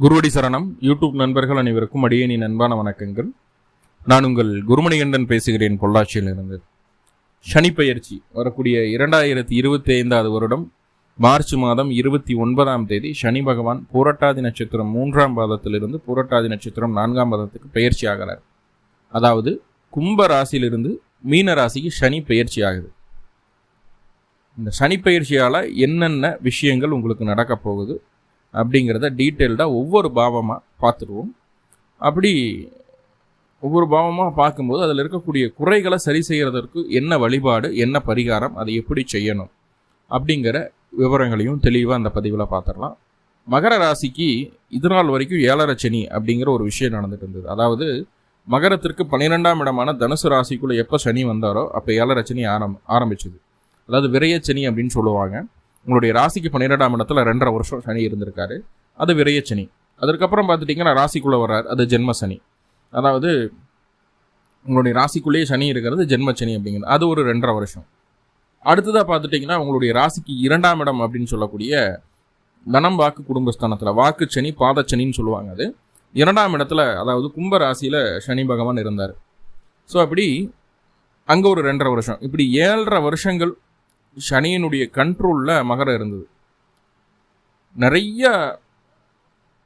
குருவடி சரணம். யூடியூப் நண்பர்கள் அனைவருக்கும் அடியேனின் அன்பான வணக்கங்கள். நான் உங்கள் குருமணிகண்டன் பேசுகிறேன் பொள்ளாச்சியிலிருந்து. சனி வரக்கூடிய இரண்டாயிரத்தி இருபத்தி ஐந்தாவது வருடம் மார்ச் மாதம் இருபத்தி ஒன்பதாம் தேதி சனி பகவான் பூரட்டாதி நட்சத்திரம் மூன்றாம் பாதத்திலிருந்து பூரட்டாதி நட்சத்திரம் நான்காம் பாதத்துக்கு பயிற்சி ஆகிறார். அதாவது கும்ப ராசியிலிருந்து மீன ராசிக்கு சனி பயிற்சி ஆகுது. இந்த சனி பயிற்சியால் என்னென்ன விஷயங்கள் உங்களுக்கு நடக்கப் போகுது? அப்படிங்கிறத டீட்டெயில்டாக ஒவ்வொரு பாவமாக பார்த்துருவோம். அப்படி ஒவ்வொரு பாவமாக பார்க்கும்போது அதில் இருக்கக்கூடிய குறைகளை சரி செய்கிறதற்கு என்ன வழிபாடு என்ன பரிகாரம் அதை எப்படி செய்யணும் அப்படிங்கிற விவரங்களையும் தெளிவாக அந்த பதிவில் பார்த்துடலாம். மகர ராசிக்கு இது நாள் வரைக்கும் ஏழரை சனி அப்படிங்கிற ஒரு விஷயம் நடந்துட்டு இருந்தது. அதாவது மகரத்திற்கு பன்னிரெண்டாம் இடமான தனுசு ராசிக்குள்ளே எப்போ சனி வந்தாரோ அப்போ ஏழரை சனி ஆரம் ஆரம்பிச்சுது. அதாவது விரையச்சனி அப்படின்னு சொல்லுவாங்க. உங்களுடைய ராசிக்கு பன்னிரெண்டாம் இடத்துல ரெண்டரை வருஷம் சனி இருந்திருக்காரு. அது விரையச்சனி அதற்கப்புறம் பார்த்துட்டிங்கன்னா ராசிக்குள்ளே வர்றார். அது ஜென்ம சனி. அதாவது உங்களுடைய ராசிக்குள்ளேயே சனி இருக்கிறது ஜென்ம சனி அப்படிங்கிறது. அது ஒரு ரெண்டரை வருஷம். அடுத்ததாக பார்த்துட்டிங்கன்னா உங்களுடைய ராசிக்கு இரண்டாம் இடம் அப்படின்னு சொல்லக்கூடிய தனம் வாக்கு குடும்பஸ்தானத்தில். வாக்கு சனி பாதச்சனின்னு சொல்லுவாங்க அது. இரண்டாம் இடத்துல அதாவது கும்ப ராசியில் சனி பகவான் இருந்தார். ஸோ அப்படி அங்கே ஒரு ரெண்டரை வருஷம். இப்படி ஏழரை வருஷங்கள் சனியினுடைய கண்ட்ரோலில் மகரம் இருந்தது. நிறைய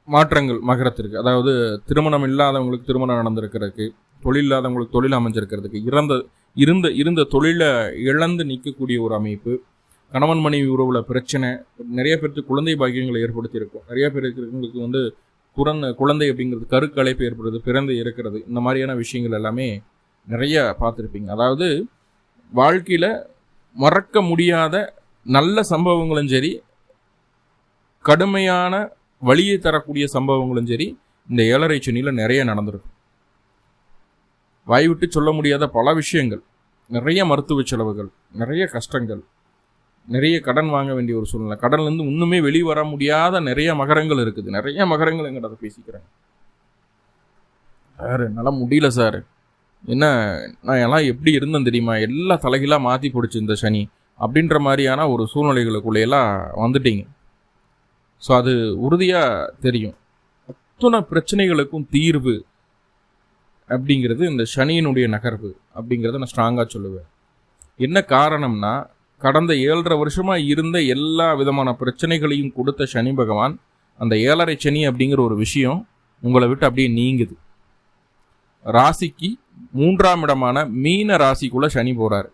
மாற்றங்கள் மகரத்திற்கு. அதாவது திருமணம் இல்லாதவங்களுக்கு திருமணம் நடந்திருக்கிறதுக்கு தொழில் இல்லாதவங்களுக்கு தொழில் அமைஞ்சிருக்கிறதுக்கு இறந்த இருந்த இருந்த தொழிலை இழந்து நிற்கக்கூடிய ஒரு அமைப்பு கணவன் மனைவி உறவில் பிரச்சனை நிறைய பேருக்கு குழந்தை பாக்கியங்களை ஏற்படுத்தியிருக்கும். நிறைய பேருக்கு வந்து குறந்த குழந்தை அப்படிங்கிறது கருக்கலைப்பு ஏற்படுறது பிறந்து இருக்கிறது. இந்த மாதிரியான விஷயங்கள் எல்லாமே நிறைய பார்த்துருப்பீங்க. அதாவது வாழ்க்கையில் மறக்க முடியாத நல்ல சம்பவங்களும் சரி கடுமையான வழியை தரக்கூடிய சம்பவங்களும் சரி இந்த ஏழரை சனியில் நிறைய நடந்திருக்கும் வாய்விட்டு சொல்ல முடியாத பல விஷயங்கள் நிறைய மருத்துவ செலவுகள் நிறைய கஷ்டங்கள் நிறைய கடன் வாங்க வேண்டிய ஒரு சூழ்நிலை. கடன்லேருந்து இன்னுமே வெளியே வர முடியாத நிறைய மகரங்கள் இருக்குது. நிறைய மகரங்கள் எங்கிட்ட பேசிக்கிறாங்க. பேசிக்கிறேன் சார் என்னால் முடியல சார். என்ன நான் எல்லாம் எப்படி இருந்தேன் தெரியுமா? எல்லா தலைகளாக மாற்றி பிடிச்சி இந்த சனி அப்படின்ற மாதிரியான ஒரு சூழ்நிலைகளுக்குள்ளேயெல்லாம் வந்துட்டீங்க. ஸோ அது உறுதியாக தெரியும். அத்தனை பிரச்சனைகளுக்கும் தீர்வு அப்படிங்கிறது இந்த சனியினுடைய நகர்வு அப்படிங்கிறத நான் ஸ்ட்ராங்காக சொல்லுவேன். என்ன காரணம்னா கடந்த ஏழரை வருஷமாக இருந்த எல்லா விதமான பிரச்சனைகளையும் கொடுத்த சனி பகவான் அந்த ஏழரை சனி அப்படிங்கிற ஒரு விஷயம் உங்களை விட்டு அப்படியே நீங்குது. ராசிக்கு மூன்றாம் இடமான மீன ராசிக்குள்ள சனி போறார்.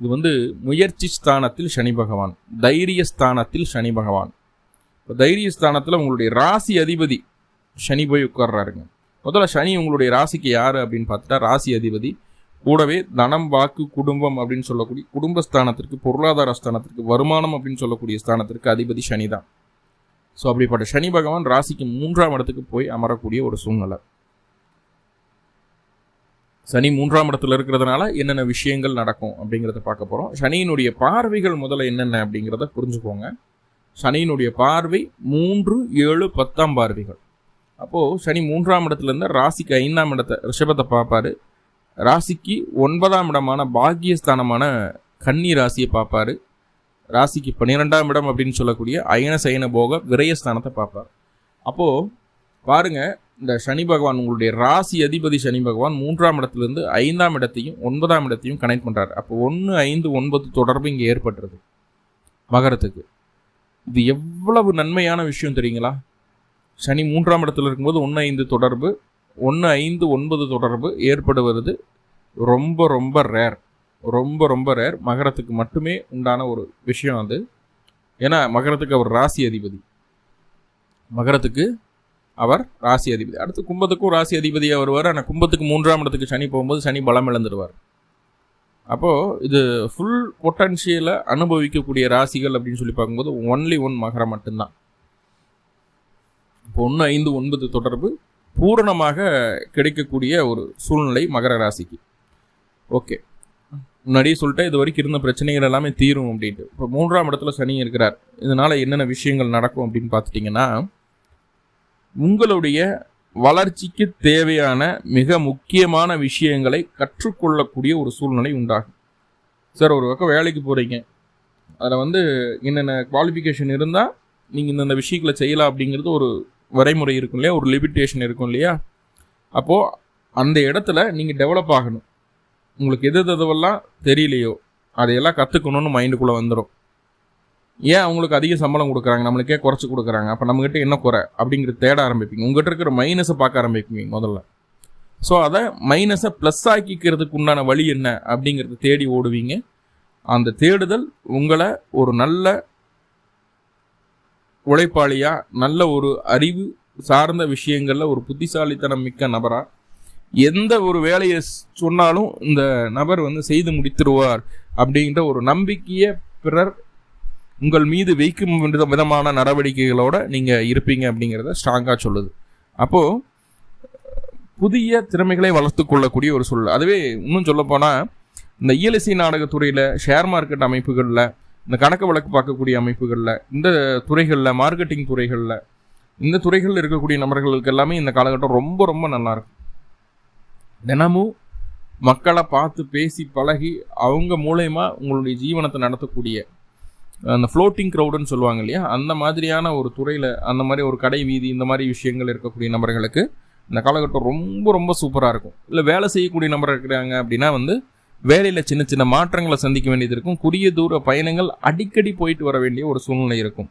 இது வந்து முயற்சி ஸ்தானத்தில் சனி பகவான் தைரிய ஸ்தானத்தில் சனி பகவான். இப்போ தைரிய ஸ்தானத்தில் உங்களுடைய ராசி அதிபதி சனி போய் உட்கார்றாருங்க. முதல்ல சனி உங்களுடைய ராசிக்கு யார் அப்படின்னு பார்த்துட்டா ராசி அதிபதி கூடவே தனம் வாக்கு குடும்பம் அப்படின்னு சொல்லக்கூடிய குடும்பஸ்தானத்திற்கு பொருளாதார ஸ்தானத்திற்கு வருமானம் அப்படின்னு சொல்லக்கூடிய ஸ்தானத்திற்கு அதிபதி சனி தான் ஸோ அப்படிப்பட்ட சனி பகவான் ராசிக்கு மூன்றாம் இடத்துக்கு போய் அமரக்கூடிய ஒரு சூழ்நிலை. சனி மூன்றாம் இடத்துல இருக்கிறதுனால என்னென்ன விஷயங்கள் நடக்கும் அப்படிங்கிறத பார்க்க போகிறோம் சனியினுடைய பார்வைகள் முதல்ல என்னென்ன அப்படிங்கிறத புரிஞ்சுக்கோங்க. சனியினுடைய பார்வை மூன்று ஏழு பத்தாம் பார்வைகள். அப்போது சனி மூன்றாம் இடத்துலேருந்து ராசிக்கு ஐந்தாம் இடத்தை ரிஷபத்தை பார்ப்பாரு. ராசிக்கு ஒன்பதாம் இடமான பாக்கியஸ்தானமான கன்னி ராசியை பார்ப்பாரு. ராசிக்கு பன்னிரெண்டாம் இடம் அப்படின்னு சொல்லக்கூடிய அயன சயன போக விரயஸ்தானத்தை பார்ப்பார். அப்போது பாருங்கள் இந்த சனி பகவான் உங்களுடைய ராசி அதிபதி சனி பகவான் மூன்றாம் இடத்துலேருந்து ஐந்தாம் இடத்தையும் ஒன்பதாம் இடத்தையும் கனெக்ட் பண்ணுறாரு அப்போ ஒன்று ஐந்து ஒன்பது தொடர்பு இங்கே ஏற்பட்டுறது மகரத்துக்கு. இது எவ்வளவு நன்மையான விஷயம் தெரியுங்களா? சனி மூன்றாம் இடத்துல இருக்கும்போது ஒன்று ஐந்து தொடர்பு ஒன்று ஐந்து ஒன்பது தொடர்பு ஏற்படுவது ரொம்ப ரொம்ப ரேர் ரொம்ப ரொம்ப ரேர் மகரத்துக்கு மட்டுமே உண்டான ஒரு விஷயம் அது. ஏன்னா மகரத்துக்கு அவர் ராசி அதிபதி. மகரத்துக்கு அவர் ராசி அதிபதி. அடுத்து கும்பத்துக்கும் ராசி அதிபதியாக வருவார். ஆனால் கும்பத்துக்கு மூன்றாம் இடத்துக்கு சனி போகும்போது சனி பலம் இழந்துடுவார் அப்போது இது ஃபுல் பொட்டன்ஷியலை அனுபவிக்கக்கூடிய ராசிகள் அப்படின்னு சொல்லி பார்க்கும்போது ஒன்லி ஒன் மகரம் மட்டும்தான். இப்போ ஒன்று ஐந்து ஒன்பது தொடர்பு பூரணமாக கிடைக்கக்கூடிய ஒரு சூழ்நிலை மகர ராசிக்கு. ஓகே. முன்னாடியே சொல்லிட்டேன் இது வரைக்கும் இருந்த பிரச்சனைகள் எல்லாமே தீரும் அப்படின்ட்டு. இப்போ மூன்றாம் இடத்துல சனி இருக்கிறார். இதனால் என்னென்ன விஷயங்கள் நடக்கும் அப்படின்னு பார்த்துட்டிங்கன்னா உங்களுடைய வளர்ச்சிக்கு தேவையான மிக முக்கியமான விஷயங்களை கற்றுக்கொள்ளக்கூடிய ஒரு சூழ்நிலை உண்டாகும். சார் ஒரு பக்கம் வேலைக்கு போகிறீங்க அதில் வந்து என்னென்ன குவாலிஃபிகேஷன் இருந்தால் நீங்கள் இந்தந்த விஷயங்களை செய்யலாம் அப்படிங்கிறது ஒரு வரைமுறை இருக்கும் இல்லையா? ஒரு லிமிட்டேஷன் இருக்கும் இல்லையா? அப்போது அந்த இடத்துல நீங்கள் டெவலப் ஆகணும். உங்களுக்கு எது எதுவெல்லாம் தெரியலையோ அதையெல்லாம் கற்றுக்கணும்னு மைண்டுக்குள்ளே வந்துடும் ஏன் அவங்களுக்கு அதிக சம்பளம் கொடுக்குறாங்க? நம்மளுக்கே குறைச்சி கொடுக்குறாங்க. அப்போ நம்மகிட்ட என்ன குறை? அப்படிங்கிறது தேட ஆரம்பிப்பீங்க. உங்கள்கிட்ட இருக்கிற மைனஸை பார்க்க ஆரம்பிப்பீங்க முதல்ல. ஸோ அதை மைனஸை ப்ளஸ் ஆக்கிக்கிறதுக்கு உண்டான வழி என்ன? அப்படிங்கிறத தேடி ஓடுவீங்க. அந்த தேடுதல் உங்களை ஒரு நல்ல உழைப்பாளியாக நல்ல ஒரு அறிவு சார்ந்த விஷயங்களில் ஒரு புத்திசாலித்தனம் மிக்க நபராக எந்த ஒரு வேலையை சொன்னாலும் இந்த நபர் வந்து செய்து முடித்திருவார் அப்படின்ற ஒரு நம்பிக்கையை பிறர் உங்கள் மீது வைக்கும் விதமான நடவடிக்கைகளோட நீங்கள் இருப்பீங்க அப்படிங்கிறத ஸ்ட்ராங்காக சொல்லுது. அப்போது புதிய திறமைகளை வளர்த்து கொள்ளக்கூடிய ஒரு சூழல். அதுவே இன்னும் சொல்லப்போனால் இந்த இயலிசை நாடகத்துறையில் ஷேர் மார்க்கெட் அமைப்புகளில் இந்த கணக்கு வழக்கு பார்க்கக்கூடிய அமைப்புகளில் இந்த துறைகளில் மார்க்கெட்டிங் துறைகளில் இந்த துறைகளில் இருக்கக்கூடிய நபர்களுக்கு எல்லாமே இந்த காலகட்டம் ரொம்ப ரொம்ப நல்லாயிருக்கும் தினமும் மக்களை பார்த்து பேசி பழகி அவங்க மூலயமா உங்களுடைய ஜீவனத்தை நடத்தக்கூடிய அந்த ஃப்ளோட்டிங் க்ரௌடுன்னு சொல்லுவாங்க இல்லையா? அந்த மாதிரியான ஒரு துறையில் அந்த மாதிரி ஒரு கடை வீதி இந்த மாதிரி விஷயங்கள் இருக்கக்கூடிய நபர்களுக்கு இந்த காலகட்டம் ரொம்ப ரொம்ப சூப்பராக இருக்கும். இல்லை வேலை செய்யக்கூடிய நபர் இருக்கிறாங்க அப்படின்னா வந்து வேலையில் சின்ன சின்ன மாற்றங்களை சந்திக்க வேண்டியது இருக்கும். குறுகிய தூர பயணங்கள் அடிக்கடி போயிட்டு வர வேண்டிய ஒரு சூழ்நிலை இருக்கும்.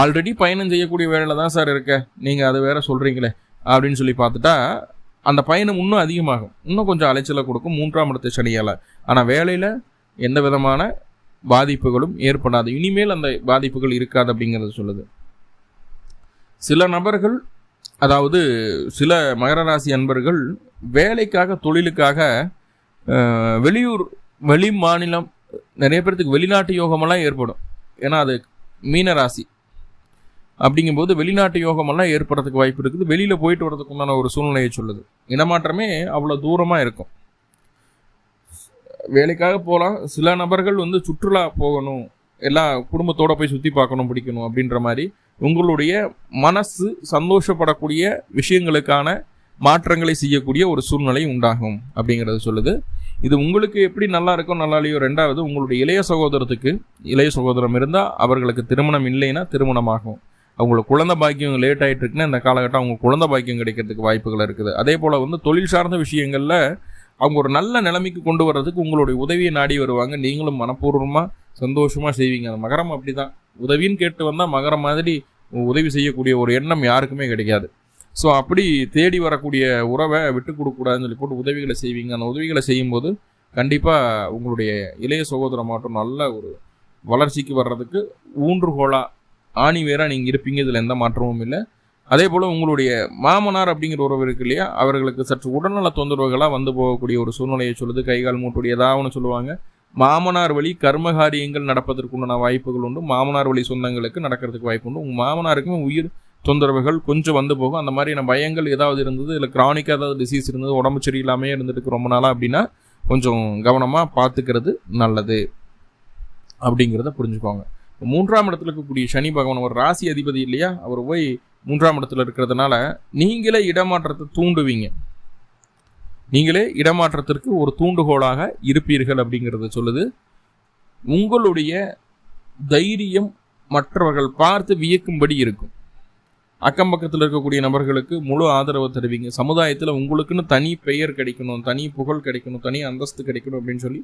ஆல்ரெடி பயணம் செய்யக்கூடிய வேலையில் தான் சார் இருக்க. நீங்கள் அதை வேற சொல்கிறீங்களே அப்படின்னு சொல்லி பார்த்துட்டா அந்த பயணம் இன்னும் அதிகமாகும். இன்னும் கொஞ்சம் அலைச்சலை கொடுக்கும் மூன்றாம் இடத்து சனியால். ஆனால் வேலையில் எந்த விதமான பாதிப்புகளும் ஏற்படாது. இனிமேல் அந்த பாதிப்புகள் இருக்காது அப்படிங்கிறத சொல்லுது. சில நபர்கள் அதாவது சில மகர ராசி அன்பர்கள் வேலைக்காக தொழிலுக்காக வெளியூர் வெளி மாநிலம் நிறைய பேர்த்துக்கு வெளிநாட்டு யோகமெல்லாம் ஏற்படும். ஏன்னா அது மீன ராசி. அப்படிங்கும்போது வெளிநாட்டு யோகமெல்லாம் ஏற்படுறதுக்கு வாய்ப்பு இருக்குது. வெளியில் போயிட்டு வரதுக்கு உண்டான ஒரு சூழ்நிலையை சொல்லுது. இடமாற்றமே அவ்வளோ தூரமாக இருக்கும். வேலைக்காக போகலாம் சில நபர்கள் வந்து சுற்றுலா போகணும். எல்லாம் குடும்பத்தோடு போய் சுற்றி பார்க்கணும் பிடிக்கணும் அப்படின்ற மாதிரி உங்களுடைய மனசு சந்தோஷப்படக்கூடிய விஷயங்களுக்கான மாற்றங்களை செய்யக்கூடிய ஒரு சூழ்நிலை உண்டாகும் அப்படிங்கிறது சொல்லுது. இது உங்களுக்கு எப்படி நல்லா இருக்கோ நல்லா இல்லையோ ரெண்டாவது உங்களுடைய இளைய சகோதரத்துக்கு இளைய சகோதரம் இருந்தால் அவர்களுக்கு திருமணம் இல்லைன்னா திருமணமாகும். அவங்களுக்கு குழந்தை பாக்கியம் லேட் ஆகிட்டு இருக்குன்னா இந்த காலகட்டம் அவங்க குழந்தை பாக்கியம் கிடைக்கிறதுக்கு வாய்ப்புகள் இருக்குது. அதே போல் வந்து தொழில் சார்ந்த விஷயங்களில் அவங்க ஒரு நல்ல நிலைமைக்கு கொண்டு வர்றதுக்கு உங்களுடைய உதவியை நாடி வருவாங்க. நீங்களும் மனப்பூர்வமாக சந்தோஷமாக செய்வீங்க. அந்த மகரம் அப்படி தான் உதவின்னு கேட்டு வந்தால் மகரம் மாதிரி உதவி செய்யக்கூடிய ஒரு எண்ணம் யாருக்குமே கிடைக்காது. ஸோ அப்படி தேடி வரக்கூடிய உறவை விட்டு கொடுக்கூடாதுன்னு சொல்லி போட்டு உதவிகளை செய்வீங்க. அந்த உதவிகளை செய்யும்போது கண்டிப்பாக உங்களுடைய இளைய சகோதரம் மாட்டும் நல்ல ஒரு வளர்ச்சிக்கு வர்றதுக்கு ஊன்றுகோலாக ஆணி வேற நீங்கள் இருப்பீங்க. இதில் எந்த மாற்றமும் இல்லை. அதே போல் உங்களுடைய மாமனார் அப்படிங்கிற உறவு இருக்கு இல்லையா? அவர்களுக்கு சற்று உடல்நல தொந்தரவுகளாக வந்து போகக்கூடிய ஒரு சூழ்நிலையை சொல்லுது. கைகால் மூட்டுடைய ஏதாவது சொல்லுவாங்க. மாமனார் வழி கர்மகாரியங்கள் நடப்பதற்குண்டான வாய்ப்புகள் உண்டு. மாமனார் வழி சொந்தங்களுக்கு நடக்கிறதுக்கு வாய்ப்பு உண்டு. உங்கள் மாமனாருக்குமே உயிர் தொந்தரவுகள் கொஞ்சம் வந்து போகும். அந்த மாதிரியான பயங்கள் ஏதாவது இருந்தது? இல்லை கிரானிக்காக ஏதாவது டிசீஸ் இருந்தது? உடம்பு சரியில்லாமே இருந்துட்டு ரொம்ப நாளாக அப்படின்னா கொஞ்சம் கவனமாக பார்த்துக்கிறது நல்லது அப்படிங்கிறத புரிஞ்சுக்கோங்க. மூன்றாம் இடத்துல இருக்கக்கூடிய சனி பகவான் ஒரு ராசி அதிபதி இல்லையா? அவர் போய் மூன்றாம் இடத்துல இருக்கிறதுனால நீங்களே இடமாற்றத்தை தூண்டுவீங்க. நீங்களே இடமாற்றத்திற்கு ஒரு தூண்டுகோலாக இருப்பீர்கள் அப்படிங்கிறத சொல்லுது. உங்களுடைய தைரியம் மற்றவர்கள் பார்த்து வியக்கும்படி இருக்கும். அக்கம் பக்கத்தில் இருக்கக்கூடிய நபர்களுக்கு முழு ஆதரவு தருவீங்க. சமுதாயத்தில் உங்களுக்குன்னு தனி பெயர் கிடைக்கணும் தனி புகழ் கிடைக்கணும் தனி அந்தஸ்து கிடைக்கணும் அப்படின்னு சொல்லி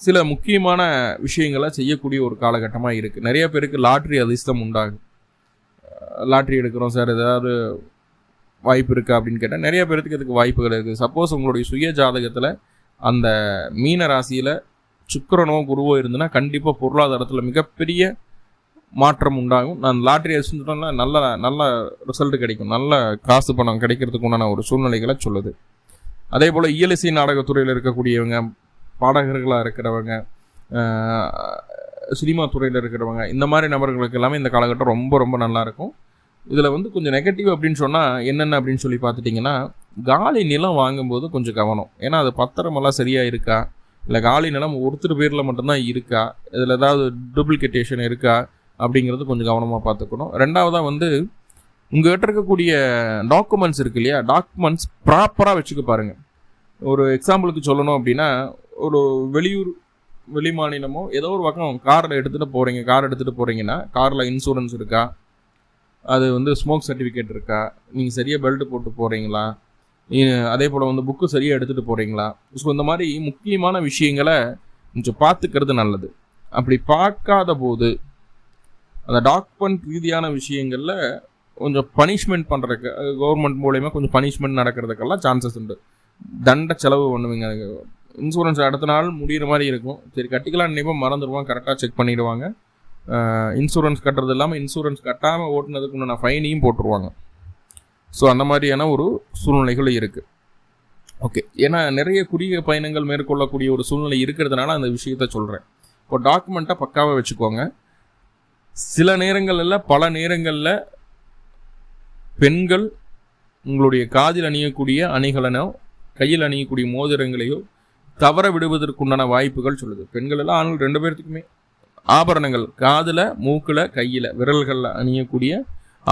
சில முக்கியமான விஷயங்களை செய்யக்கூடிய ஒரு காலகட்டமாக இருக்குது நிறைய பேருக்கு லாட்ரி அதிர்ஷ்டம் உண்டாகும். லாட்ரி எடுக்கிறோம் சார் ஏதாவது வாய்ப்பு இருக்கா அப்படின்னு கேட்டால் நிறைய பேருக்கு இதுக்கு வாய்ப்புகள் இருக்குது சப்போஸ் உங்களுடைய சுய ஜாதகத்தில் அந்த மீன ராசியில் சுக்கரனோ குருவோ இருந்ததுன்னா கண்டிப்பாக பொருளாதாரத்தில் மிகப்பெரிய மாற்றம் உண்டாகும். நான் லாட்ரி அடிச்சுட்டோம்னா நல்ல நல்ல ரிசல்ட் கிடைக்கும். நல்ல காசு பணம் கிடைக்கிறதுக்கு உண்டான ஒரு சூழ்நிலைகளை சொல்லுது. அதே போல் இயலிசை நாடகத்துறையில் இருக்கக்கூடியவங்க பாடகர்களாக இருக்கிறவங்க சினிமா துறையில் இருக்கிறவங்க இந்த மாதிரி நபர்களுக்கு எல்லாமே இந்த காலகட்டம் ரொம்ப ரொம்ப நல்லாயிருக்கும் இதில் வந்து கொஞ்சம் நெகட்டிவ் அப்படின்னு சொன்னால் என்னென்ன அப்படின்னு சொல்லி பார்த்துட்டிங்கன்னா காலி நிலம் வாங்கும்போது கொஞ்சம் கவனம். ஏன்னா அது பத்திரமெல்லாம் சரியாக இருக்கா? இல்லை காலி நிலம் ஒருத்தர் பேரில் மட்டும்தான் இருக்கா? இதில் ஏதாவது டூப்ளிகேட்டேஷன் இருக்கா? அப்படிங்கிறது கொஞ்சம் கவனமாக பார்த்துக்கணும். ரெண்டாவதாக வந்து உங்கள்கிட்ட இருக்கக்கூடிய டாக்குமெண்ட்ஸ் இருக்கு இல்லையா? டாக்குமெண்ட்ஸ் ப்ராப்பராக வச்சுக்க பாருங்கள் ஒரு எக்ஸாம்பிளுக்கு சொல்லணும் அப்படின்னா ஒரு வெளியூர் வெளி மாநிலமோ ஏதோ ஒரு பக்கம் காரில் எடுத்துகிட்டு போகிறீங்க கார் எடுத்துகிட்டு போகிறீங்கன்னா காரில் இன்சூரன்ஸ் இருக்கா? அது வந்து ஸ்மோக் சர்டிஃபிகேட் இருக்கா? நீங்கள் சரியாக பெல்ட் போட்டு போகிறீங்களா அதே போல் வந்து புக்கு சரியாக எடுத்துகிட்டு போகிறீங்களா ஸோ இந்த மாதிரி முக்கியமான விஷயங்களை கொஞ்சம் பார்த்துக்கிறது நல்லது. அப்படி பார்க்காத போது அந்த டாக்குமெண்ட் ரீதியான விஷயங்களில் கொஞ்சம் பனிஷ்மெண்ட் பண்ணுறதுக்கு கவர்மெண்ட் மூலயமா கொஞ்சம் பனிஷ்மெண்ட் நடக்கிறதுக்கெல்லாம் சான்சஸ் உண்டு. தண்ட செலவு பண்ணுவீங்க. இன்சூரன்ஸ் அடுத்த நாள் முடிகிற மாதிரி இருக்கும். சரி கட்டிக்கலாம் நினைப்போம் மறந்துடுவான் கரெக்டாக செக் பண்ணிடுவாங்க. இன்சூரன்ஸ் கட்டுறது இல்லாமல் இன்சூரன்ஸ் கட்டாமல் ஓட்டுனதுக்கு உண்டான ஃபைனையும் போட்டுருவாங்க. ஸோ அந்த மாதிரியான ஒரு சூழ்நிலைகள் இருக்குது ஓகே ஏன்னா நிறைய குறுகிய பயணங்கள் மேற்கொள்ளக்கூடிய ஒரு சூழ்நிலை இருக்கிறதுனால அந்த விஷயத்த சொல்கிறேன் இப்போ டாக்குமெண்ட்டை பக்காவாக வச்சுக்கோங்க. சில நேரங்களில் பல நேரங்களில் பெண்கள் உங்களுடைய காதில் அணியக்கூடிய அணிகலனோ கையில் அணியக்கூடிய மோதிரங்களையோ தவற விடுவதற்குண்டான வாய்ப்புகள் சொல்லுது. பெண்கள் எல்லாம் ஆண்கள் ரெண்டு பேர்த்துக்குமே. ஆபரணங்கள் காதில் மூக்கில் கையில் விரல்களில் அணியக்கூடிய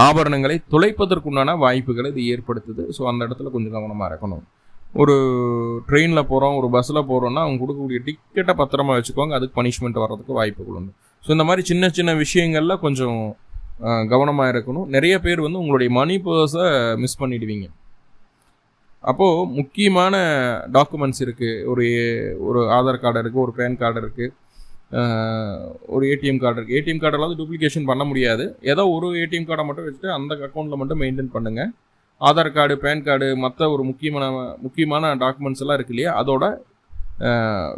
ஆபரணங்களை துளைப்பதற்குண்டான வாய்ப்புகளை இது ஏற்படுத்துது. ஸோ அந்த இடத்துல கொஞ்சம் கவனமாக இருக்கணும். ஒரு ட்ரெயினில் போகிறோம் ஒரு பஸ்ஸில் போகிறோன்னா அவங்க கொடுக்கக்கூடிய டிக்கெட்டை பத்திரமா வச்சுக்கோங்க. அதுக்கு பனிஷ்மெண்ட் வர்றதுக்கு வாய்ப்புகள் உண்டு. ஸோ இந்த மாதிரி சின்ன சின்ன விஷயங்களில் கொஞ்சம் கவனமாக இருக்கணும். நிறைய பேர் வந்து உங்களுடைய மணி பர்ஸை மிஸ் பண்ணிடுவீங்க. அப்போது முக்கியமான டாக்குமெண்ட்ஸ் இருக்குது ஒரு ஒரு ஆதார் கார்டு இருக்குது ஒரு பேன் கார்டு இருக்குது ஒரு ஏடிஎம் கார்டு இருக்குது ஏடிஎம் கார்டெல்லாம் வந்து டூப்ளிகேஷன் பண்ண முடியாது. ஏதோ ஒரு ஏடிஎம் கார்டை மட்டும் வச்சுட்டு அந்த அக்கௌண்ட்டில் மட்டும் மெயின்டைன் பண்ணுங்கள் ஆதார் கார்டு பேன் கார்டு மற்ற ஒரு முக்கியமான முக்கியமான டாக்குமெண்ட்ஸ் எல்லாம் இருக்கு இல்லையா? அதோட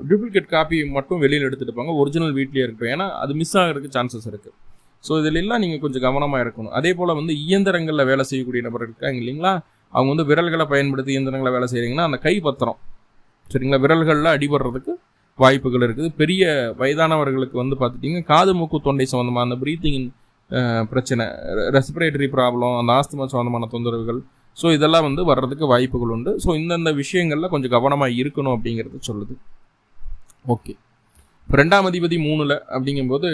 டூப்ளிகேட் காப்பி மட்டும் வெளியில் எடுத்துகிட்டு போங்க. ஒரிஜினல் வீட்லேயே இருக்கும் ஏன்னா அது மிஸ் ஆகிறதுக்கு சான்சஸ் இருக்குது ஸோ இதில் எல்லாம் நீங்கள் கொஞ்சம் கவனமாக இருக்கணும். அதே போல் வந்து இயந்திரங்களில் வேலை செய்யக்கூடிய நபர் இருக்காங்க இல்லைங்களா? அவங்க வந்து விரல்களை பயன்படுத்தி இயந்திரங்களை வேலை செய்கிறீங்கன்னா அந்த கை பத்திரம். சரிங்களா? விரல்களில் அடிபடுறதுக்கு வாய்ப்புகள் இருக்குது. பெரிய வயதானவர்களுக்கு வந்து பார்த்துட்டிங்க காது மூக்கு தொண்டை சம்மந்தமாக அந்த ப்ரீத்திங் பிரச்சனை ரெஸ்பிரேட்டரி ப்ராப்ளம் அந்த ஆஸ்துமா சம்மந்தமான தொந்தரவுகள். ஸோ இதெல்லாம் வந்து வர்றதுக்கு வாய்ப்புகள் உண்டு. ஸோ இந்தந்த விஷயங்களில் கொஞ்சம் கவனமாக இருக்கணும் அப்படிங்கிறது சொல்லுது. ஓகே ரெண்டாம் அதிபதி மூணில் அப்படிங்கும்போது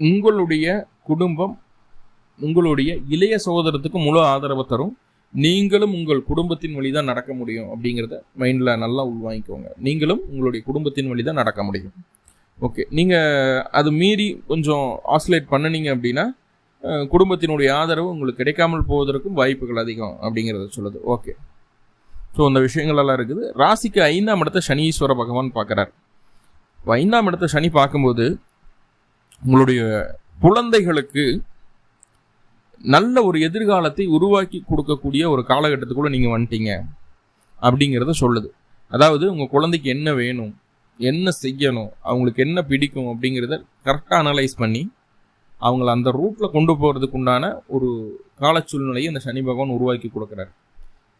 உங்களுடைய குடும்பம் உங்களுடைய இளைய சகோதரத்துக்கு முழு ஆதரவை தரும். நீங்களும் உங்கள் குடும்பத்தின் வழி தான் நடக்க முடியும் அப்படிங்கிறத மைண்டில் நல்லா உள்வாங்கிக்கோங்க. நீங்களும் உங்களுடைய குடும்பத்தின் வழி தான் நடக்க முடியும். ஓகே நீங்கள் அது மீறி கொஞ்சம் ஆசிலேட் பண்ணினீங்க அப்படின்னா குடும்பத்தினுடைய ஆதரவு உங்களுக்கு கிடைக்காமல் போவதற்கும் வாய்ப்புகள் அதிகம் அப்படிங்கிறத சொல்லுது. ஓகே ஸோ அந்த விஷயங்களெல்லாம் இருக்குது. ராசிக்கு ஐந்தாம் இடத்த சனீஸ்வர பகவான் பார்க்குறார். ஐந்தாம் இடத்த சனி பார்க்கும்போது உங்களுடைய குழந்தைகளுக்கு நல்ல ஒரு எதிர்காலத்தை உருவாக்கி கொடுக்கக்கூடிய ஒரு காலகட்டத்துக்குள்ளே நீங்கள் வந்துட்டீங்க அப்படிங்கிறத சொல்லுது. அதாவது உங்கள் குழந்தைக்கு என்ன வேணும் என்ன செய்யணும் அவங்களுக்கு என்ன பிடிக்கும் அப்படிங்கிறத கரெக்டாக அனலைஸ் பண்ணி அவங்கள அந்த ரூட்டில் கொண்டு போகிறதுக்கு உண்டான ஒரு கால சூழ்நிலையை அந்த சனி பகவான் உருவாக்கி கொடுக்குறாரு.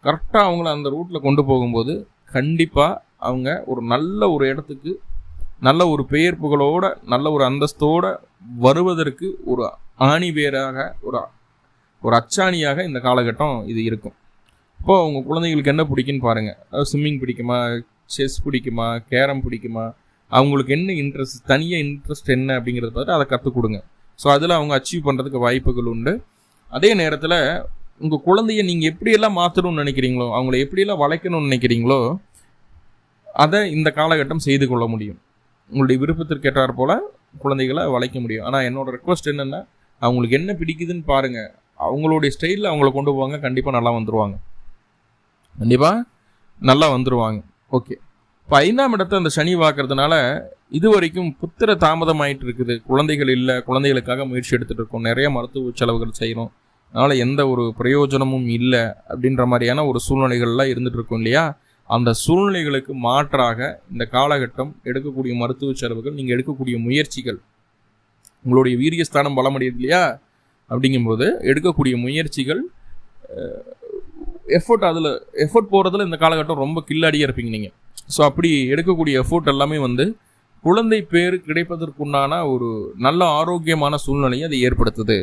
கரெக்டாக அவங்கள அந்த ரூட்டில் கொண்டு போகும்போது கண்டிப்பாக அவங்க ஒரு நல்ல ஒரு இடத்துக்கு நல்ல ஒரு பெயர் புகழோட நல்ல ஒரு அந்தஸ்தோடு வருவதற்கு ஒரு ஆணி வேராக ஒரு ஒரு அச்சாணியாக இந்த காலகட்டம் இது இருக்கும். இப்போது உங்கள் குழந்தைங்களுக்கு என்ன பிடிக்குன்னு பாருங்கள் ஸ்விம்மிங் பிடிக்குமா செஸ் பிடிக்குமா கேரம் பிடிக்குமா அவங்களுக்கு என்ன இன்ட்ரெஸ்ட் தனியாக இன்ட்ரெஸ்ட் என்ன அப்படிங்கிறத பார்த்து அதை கற்றுக் கொடுங்க. ஸோ அதில் அவங்க அச்சீவ் பண்ணுறதுக்கு வாய்ப்புகள் உண்டு. அதே நேரத்தில் உங்கள் குழந்தைய நீங்கள் எப்படியெல்லாம் மாற்றணும்னு நினைக்கிறீங்களோ அவங்கள எப்படியெல்லாம் வளைக்கணும்னு நினைக்கிறீங்களோ அதை இந்த காலகட்டம் செய்து கொள்ள முடியும். உங்களுடைய விருப்பத்திற்கு ஏற்றார் போல் குழந்தைகளை வளைக்க முடியும். ஆனால் என்னோட ரெக்வஸ்ட் என்னென்னா அவங்களுக்கு என்ன பிடிக்குதுன்னு பாருங்கள் அவங்களுடைய ஸ்டைலில் அவங்கள கொண்டு போவாங்க. கண்டிப்பாக நல்லா வந்துடுவாங்க கண்டிப்பாக நல்லா வந்துடுவாங்க ஓகே இப்போ ஐந்தாம் இடத்த அந்த சனி பார்க்கறதுனால இது வரைக்கும் புத்திர தாமதம் ஆகிட்டு இருக்குது குழந்தைகள் இல்லை குழந்தைகளுக்காக முயற்சி எடுத்துகிட்டு இருக்கோம் நிறைய மருத்துவ செலவுகள் செய்கிறோம் அதனால் எந்த ஒரு பிரயோஜனமும் இல்லை அப்படின்ற மாதிரியான ஒரு சூழ்நிலைகள்லாம் இருந்துகிட்டு இருக்கும் இல்லையா? அந்த சூழ்நிலைகளுக்கு மாற்றாக இந்த காலகட்டம் எடுக்கக்கூடிய மருத்துவ செலவுகள் நீங்கள் எடுக்கக்கூடிய முயற்சிகள் உங்களுடைய வீரியஸ்தானம் பலமடையுது இல்லையா? அப்படிங்கும்போது எடுக்கக்கூடிய முயற்சிகள் எஃபோர்ட் அதில் எஃபோர்ட் போகிறதுல இந்த காலகட்டம் ரொம்ப கில்லாடியாக இருப்பீங்க நீங்கள் ஸோ அப்படி எடுக்கக்கூடிய எஃபோர்ட் எல்லாமே வந்து குழந்தை பேர் கிடைப்பதற்குண்டான ஒரு நல்ல ஆரோக்கியமான சூழ்நிலையை அதை ஏற்படுத்துது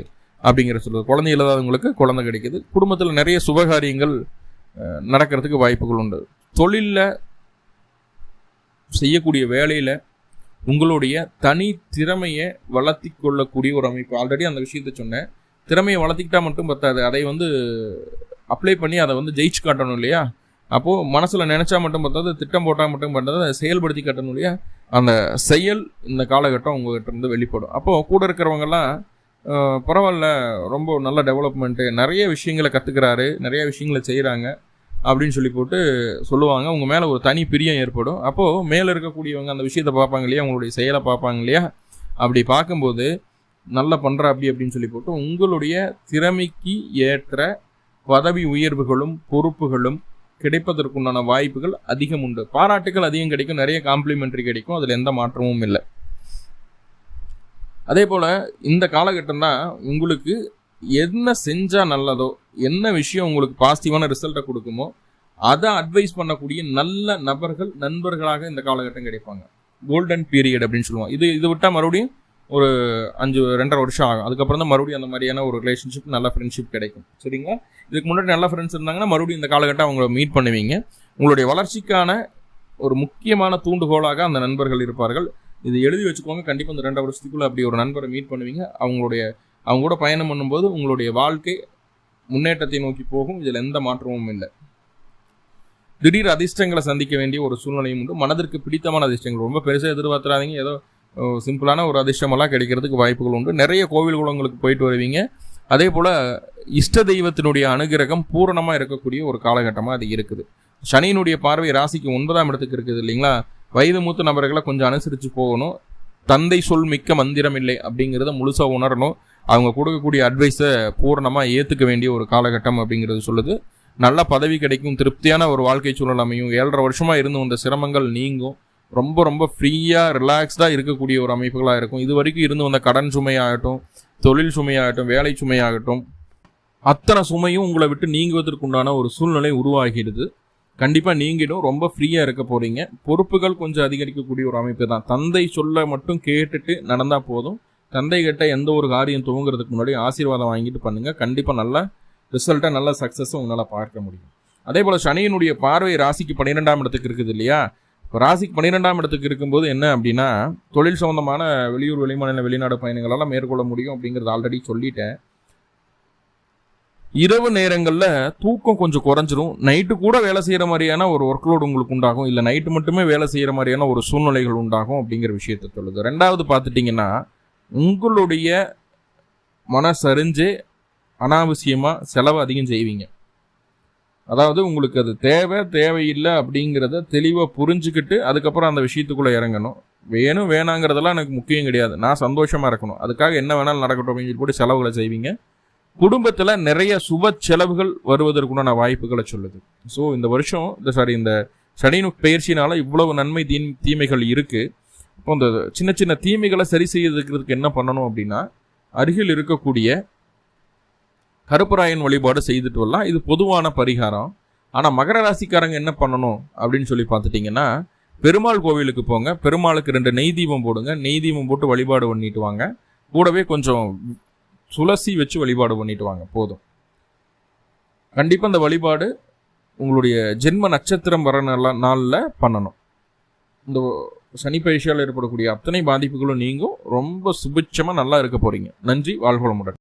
அப்படிங்கிற சொல்லுது. குழந்தை இல்லாதவங்களுக்கு குழந்தை கிடைக்குது. குடும்பத்தில் நிறைய சுபகாரியங்கள் நடக்கிறதுக்கு வாய்ப்புகள் உண்டு. தொழிலில் செய்யக்கூடிய வேலையில் உங்களுடைய தனி திறமையை வளர்த்தி கொள்ளக்கூடிய ஒரு அமைப்பு. ஆல்ரெடி அந்த விஷயத்த சொன்னேன். திறமையை வளர்த்திக்கிட்டா மட்டும் பத்தாது. அதை வந்து அப்ளை பண்ணி அதை வந்து ஜெயிச்சு காட்டணும் இல்லையா? அப்போது மனசில் நினச்சா மட்டும் பார்த்தாது திட்டம் போட்டால் மட்டும் பண்ணுறது அதை செயல்படுத்தி காட்டணும் இல்லையா? அந்த செயல் இந்த காலகட்டம் உங்கள்கிட்ட இருந்து வெளிப்படும். அப்போது கூட இருக்கிறவங்கெல்லாம் பரவாயில்ல ரொம்ப நல்ல டெவலப்மெண்ட்டு நிறைய விஷயங்களை கற்றுக்கிறாரு நிறைய விஷயங்களை செய்கிறாங்க அப்படின்னு சொல்லி போட்டு சொல்லுவாங்க. உங்கள் மேலே ஒரு தனி பிரியம் ஏற்படும். அப்போது மேலே இருக்கக்கூடியவங்க அந்த விஷயத்தை பார்ப்பாங்க இல்லையா? உங்களுடைய செயலை பார்ப்பாங்க இல்லையா? அப்படி பார்க்கும்போது நல்லா பண்ணுற அப்படி அப்படின்னு சொல்லி போட்டு உங்களுடைய திறமைக்கு ஏற்ற பதவி உயர்வுகளும் பொறுப்புகளும் கிடைப்பதற்குண்டான வாய்ப்புகள் அதிகம் உண்டு. பாராட்டுகள் அதிகம் கிடைக்கும் நிறைய காம்ப்ளிமெண்ட்ரி கிடைக்கும் அதில் எந்த மாற்றமும் இல்லை. அதே போல் இந்த காலகட்டம் தான் உங்களுக்கு என்ன செஞ்சால் நல்லதோ என்ன விஷயம் உங்களுக்கு பாசிட்டிவான ரிசல்ட்டை கொடுக்குமோ அதை அட்வைஸ் பண்ணக்கூடிய நல்ல நபர்கள் நண்பர்களாக இந்த காலகட்டம் கிடைப்பாங்க. கோல்டன் பீரியட் அப்படின்னு சொல்லுவோம் இது இது விட்டால் மறுபடியும் ஒரு அஞ்சு ரெண்டரை வருஷம் ஆகும். அதுக்கப்புறம் தான் மறுபடியும் அந்த மாதிரியான ஒரு ரிலேஷன்ஷிப் நல்ல ஃப்ரெண்ட்ஷிப் கிடைக்கும். சரிங்களா? இதுக்கு முன்னாடி நல்ல ஃப்ரெண்ட்ஸ் இருந்தாங்கன்னா மறுபடியும் இந்த காலகட்டம் அவங்கள மீட் பண்ணுவீங்க. உங்களுடைய வளர்ச்சிக்கான ஒரு முக்கியமான தூண்டுகோலாக அந்த நண்பர்கள் இருப்பார்கள். இது எழுதி வச்சுக்கோங்க. கண்டிப்பாக இந்த ரெண்டு வருஷத்துக்குள்ளே அப்படி ஒரு நண்பரை மீட் பண்ணுவீங்க. அவங்களுடைய அவங்க கூட பயணம் பண்ணும்போது உங்களுடைய வாழ்க்கை முன்னேற்றத்தை நோக்கி போகும். இதில் எந்த மாற்றமும் இல்லை. திடீர் அதிர்ஷ்டங்களை சந்திக்க வேண்டிய ஒரு சூழ்நிலையும் உண்டு. மனதிற்கு பிடித்தமான அதிர்ஷ்டங்கள். ரொம்ப பெருசாக எதிர்பார்த்துறாதீங்க. ஏதோ சிம்பிளான ஒரு அதிர்ஷ்டமெல்லாம் கிடைக்கிறதுக்கு வாய்ப்புகள் உண்டு. நிறைய கோவில் குளங்களுக்கு போயிட்டு வருவீங்க. அதே போல் இஷ்ட தெய்வத்தினுடைய அனுகிரகம் பூரணமாக இருக்கக்கூடிய ஒரு காலகட்டமாக அது இருக்குது. சனியினுடைய பார்வை ராசிக்கு ஒன்பதாம் இடத்துக்கு இருக்குது இல்லைங்களா? வயது மூத்த நபர்களை கொஞ்சம் அனுசரித்து போகணும். தந்தை சொல் மிக்க மந்திரம் இல்லை அப்படிங்கிறத முழுசாக உணரணும். அவங்க கொடுக்கக்கூடிய அட்வைஸை பூரணமாக ஏற்றுக்க வேண்டிய ஒரு காலகட்டம் அப்படிங்கிறது சொல்லுது. நல்ல பதவி கிடைக்கும் திருப்தியான ஒரு வாழ்க்கை சூழல் அமையும். ஏழரை வருஷமாக இருந்து வந்த சிரமங்கள் நீங்கும். ரொம்ப ரொம்ப ஃப்ரீயாக ரிலாக்ஸ்டாக இருக்கக்கூடிய ஒரு அமைப்புகளாக இருக்கும். இது வரைக்கும் இருந்து வந்த கடன் சுமையாகட்டும் தொழில் சுமையாகட்டும் வேலை சுமையாகட்டும் அத்தனை சுமையும் உங்களை விட்டு நீங்குவதற்குண்டான ஒரு சூழ்நிலை உருவாகிடுது. கண்டிப்பாக நீங்கிடும். ரொம்ப ஃப்ரீயாக இருக்க போகிறீங்க பொறுப்புகள் கொஞ்சம் அதிகரிக்கக்கூடிய ஒரு அமைப்பு தான். தந்தை சொல்ல மட்டும் கேட்டுட்டு நடந்தால் போதும். தந்தை கிட்ட எந்த ஒரு காரியம் துவங்குறதுக்கு முன்னாடி ஆசீர்வாதம் வாங்கிட்டு பண்ணுங்கள் கண்டிப்பாக நல்ல ரிசல்ட்டாக நல்ல சக்ஸஸும் உங்களால் பார்க்க முடியும். அதே போல் சனியினுடைய பார்வை ராசிக்கு பன்னிரெண்டாம் இடத்துக்கு இருக்குது இல்லையா? இப்போ ராசிக்கு பன்னிரெண்டாம் இடத்துக்கு இருக்கும்போது என்ன அப்படின்னா தொழில் சம்மந்தமான வெளியூர் வெளிமாநில வெளிநாடு பயணங்களெல்லாம் மேற்கொள்ள முடியும் அப்படிங்கிறது ஆல்ரெடி சொல்லிட்டேன். இரவு நேரங்களில் தூக்கம் கொஞ்சம் குறைஞ்சிரும். நைட்டு கூட வேலை செய்கிற மாதிரியான ஒரு ஒர்க்லோடு உங்களுக்கு உண்டாகும். இல்லை நைட்டு மட்டுமே வேலை செய்கிற மாதிரியான ஒரு சூழ்நிலைகள் உண்டாகும் அப்படிங்கிற விஷயத்த சொல்லுது. ரெண்டாவது பார்த்துட்டிங்கன்னா உங்களுடைய மனசரிஞ்சு அனாவசியமாக செலவு அதிகம் செய்வீங்க. அதாவது உங்களுக்கு அது தேவை தேவையில்லை அப்படிங்கிறத தெளிவாக புரிஞ்சுக்கிட்டு அதுக்கப்புறம் அந்த விஷயத்துக்குள்ளே இறங்கணும். வேணும் வேணாங்கிறதெல்லாம் எனக்கு முக்கியம் கிடையாது. நான் சந்தோஷமாக இருக்கணும். அதுக்காக என்ன வேணாலும் நடக்கட்டும் அப்படின்னு சொல்லி கூட செலவுகளை செய்வீங்க. குடும்பத்தில் நிறைய சுப செலவுகள் வருவதற்குண்டான வாய்ப்புகளை சொல்லுது. ஸோ இந்த வருஷம் இந்த சாரி இந்த சனினு பயிற்சினால் இவ்வளவு நன்மை தீ தீமைகள் இருக்குது இப்போ இந்த சின்ன சின்ன தீமைகளை சரி செய்யறதுக்கு என்ன பண்ணணும் அப்படின்னா அருகில் இருக்கக்கூடிய கருப்பராயன் வழிபாடு செய்துட்டு வரலாம் இது பொதுவான பரிகாரம். ஆனால் மகர ராசிக்காரங்க என்ன பண்ணணும் அப்படின்னு சொல்லி பார்த்துட்டிங்கன்னா பெருமாள் கோவிலுக்கு போங்க. பெருமாளுக்கு ரெண்டு நெய் தீபம் போடுங்க. நெய் தீபம் போட்டு வழிபாடு பண்ணிட்டு வாங்க. கூடவே கொஞ்சம் துளசி வச்சு வழிபாடு பண்ணிட்டு வாங்க. போதும். கண்டிப்பாக இந்த வழிபாடு உங்களுடைய ஜென்ம நட்சத்திரம் வர நல்ல நாளில் பண்ணணும். இந்த சனி பயிற்சியால் ஏற்படக்கூடிய அத்தனை பாதிப்புகளும் நீங்கும். ரொம்ப சுபிட்சமாக நல்லா இருக்க போகிறீங்க நன்றி. வாழ்வளமுடன்